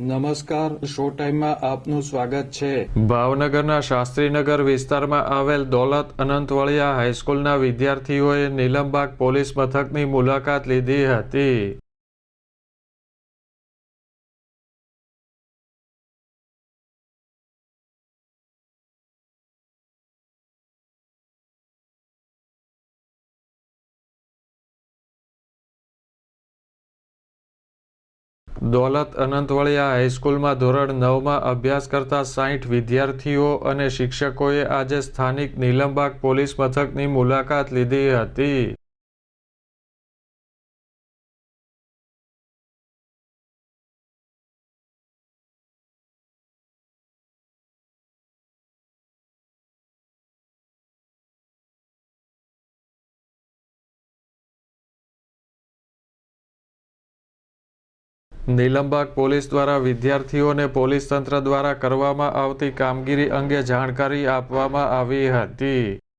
નમસ્કાર શો ટાઈમમાં આપનું સ્વાગત છે. ભાવનગરના શાસ્ત્રીનગર વિસ્તારમાં આવેલ દોલત અનંતવળિયા હાઈસ્કૂલના વિદ્યાર્થીઓએ નીલમબાગ પોલીસ મથકની મુલાકાત લીધી હતી. દોલત અનંતવળિયા હાઈસ્કૂલમાં ધોરણ નવમાં અભ્યાસ કરતા સાઈઠ વિદ્યાર્થીઓ અને શિક્ષકોએ આજે સ્થાનિક નીલમબાગ પોલીસ મથકની મુલાકાત લીધી હતી. નીલમબાગ પોલીસ દ્વારા વિદ્યાર્થીઓને પોલીસ તંત્ર દ્વારા કરવામાં આવતી કામગીરી અંગે જાણકારી આપવામાં આવી હતી.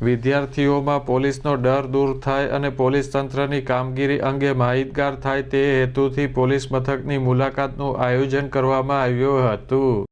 વિદ્યાર્થીઓમાં પોલીસનો ડર દૂર થાય અને પોલીસ તંત્રની કામગીરી અંગે માહિતગાર થાય તે હેતુથી પોલીસ મથકની મુલાકાતનું આયોજન કરવામાં આવ્યું હતું.